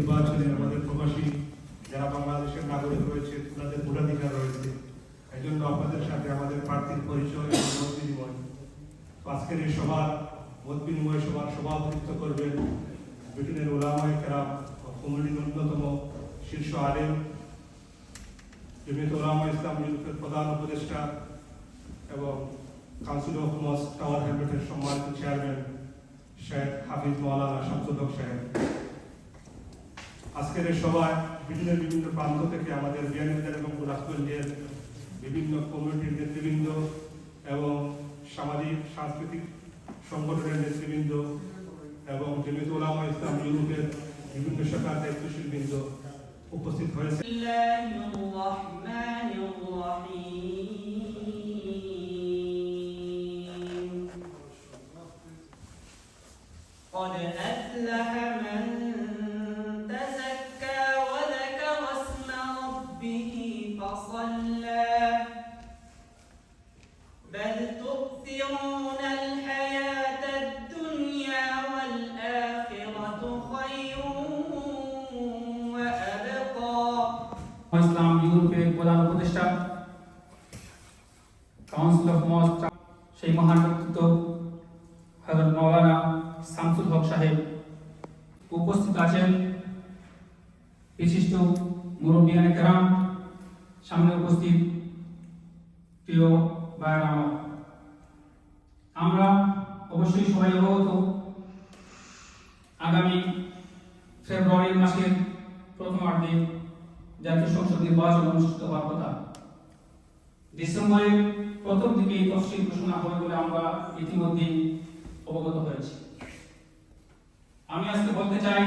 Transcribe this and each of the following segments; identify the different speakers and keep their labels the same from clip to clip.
Speaker 1: নির্বাচনে আমাদের প্রবাসী যারা বাংলাদেশের নাগরিক রয়েছে, তাদের ভোটাধিকার রয়েছে। এই জন্য আপনাদের সাথে আমাদের প্রার্থীর পরিচয় মত বিনিময়। আজকের এই সভার মত বিনিময় সভার সভাপতিত্ব করবেন ব্রিটেনের ওলামায় কেরাম কমিটির অন্যতম শীর্ষ আলেম, জমিয়ত ওলামা ইসলাম ইউরোপের প্রধান উপদেষ্টা এবং কাউন্সিল অফ মস টাওয়ার হ্যাবিটের সম্মানিত চেয়ারম্যান শেখ হাফিজ মৌলানা শামসুল হক সাহেব। আজকের এই সভায় ব্রিটেনের বিভিন্ন প্রান্ত থেকে আমাদের বিয়ানীবাজার এবং রাজগঞ্জের বিভিন্ন কমিউনিটির নেতৃবৃন্দ এবং সামাজিক, সাংস্কৃতিক সংগঠনের নেতৃবৃন্দ এবং জমিয়ত ওলামা ইসলাম ইউরোপের বিভিন্ন শাখার দায়িত্বশীল বৃন্দ উপস্থিত হয়েছে।
Speaker 2: بل تؤثرون الحياة الدنيا والآخرة خير وأبقى
Speaker 3: ইসলাম ইউরোপের প্রধান উপদেষ্টা কাউন্সিল অফ মস্ক সেই মহান ব্যক্তিত্ব হযরত মাওলানা শামসুল হক সাহেব উপস্থিত আছেন বিশিষ্ট মুরব্বিয়ানে কেরাম সামনে উপস্থিত প্রিয় আমার অবশ্যই সবাই অবগত। আগামী ফেব্রুয়ারি মাসের প্রথমার্ধে জাতীয় সংসদ নির্বাচন অনুষ্ঠিত হওয়ার কথা। ডিসেম্বরের প্রথম দিকে এই তফসিল ঘোষণা হবে বলে আমরা ইতিমধ্যে অবগত হয়েছি। আমি আজকে বলতে চাই,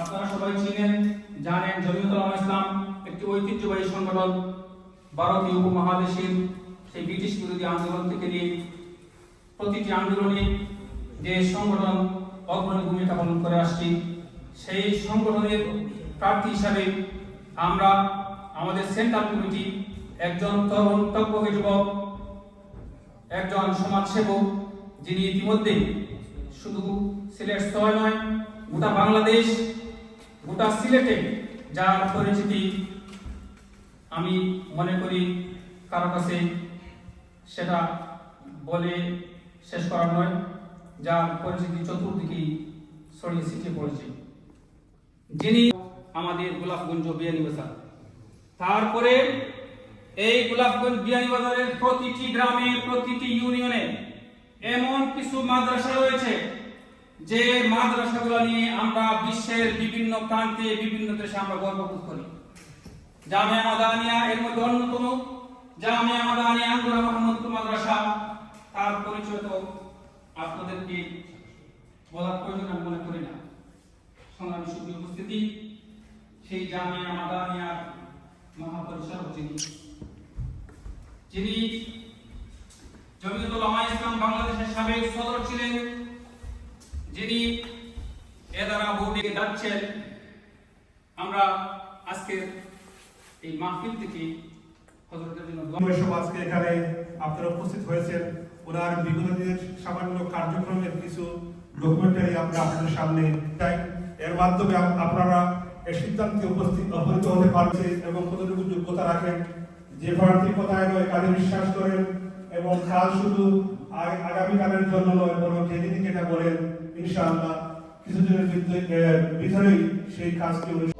Speaker 3: আপনারা সবাই চিনেন, জানেন জমিয়তুল ইসলাম একটি ঐতিহ্যবাহী সংগঠন, ভারতীয় উপমহাদেশের সেই ব্রিটিশ বিরোধী আন্দোলন থেকে নিয়ে প্রতিটি আন্দোলনে যে সংগঠন অগ্রণী ভূমিকা পালন করে আসছি, সেই সংগঠনের প্রার্থী হিসাবে আমরা আমাদের সেন্ট্রাল কমিটি একজন তরুণ টকবকে যুবক, একজন সমাজসেবক, যিনি ইতিমধ্যে শুধু সিলেট শহর নয়, গোটা বাংলাদেশ, গোটা সিলেটে যার পরিচিতি আমি মনে করি কারও কাছে সেটা বলে শেষ করার নয় যার পরিচিতি চতুর্দিকেই ছড়িয়ে ছিটিয়ে পড়েছে। যিনি আমাদের গোলাপগঞ্জ বিয়ানীবাজার তারপরে এই গোলাপগঞ্জ বিয়ানীবাজারের প্রতিটি গ্রামে প্রতিটি ইউনিয়নে এমন কিছু মাদ্রাসা রয়েছে, যে মাদ্রাসাগুলো নিয়ে আমরা বিশ্বের বিভিন্ন প্রান্তে, বিভিন্ন দেশে আমরা গর্ববোধ করি। জামিয়া মাদানিয়া এর মধ্যে অন্যতম। জামিয়া মাদানিয়া আঙ্গুরা মোহাম্মদ মাদ্রাসা, তার পরিচয় তো আপনাদেরকে বলার প্রয়োজন আমি মনে করি না। সংগ্রামী সুখী উপস্থিতি, সেই জামিয়া মাদানিয়ার মহাপরিচালক যিনি যিনি জমিয়তুল উলামা ইসলাম বাংলাদেশের সাবেক সদর ছিলেন, যিনি এ দ্বারা ভৌতিকে যাচ্ছেন, আমরা আজকের এই মাহফিল থেকে
Speaker 1: আজকে এখানে আপনারা উপস্থিত হয়েছেন। ওনার বিগত দিনের সামান্য কার্যক্রমের কিছু ডকুমেন্টারি আমরা আপনাদের সামনে চাই এর মাধ্যমে আপনারা এর সিদ্ধান্তে উপস্থিত অবহিত হতে পারছে এবং কতটুকু যোগ্যতা রাখেন। যে প্রার্থী কথায় নয়, কাজে বিশ্বাস করেন এবং কাজ শুধু আগামীকালের জন্য নয়, বরং যেদিন যেটা বলেন, ইনশাআল্লাহ কিছুদিনের ভিতরেই সেই অনুষ্ঠিত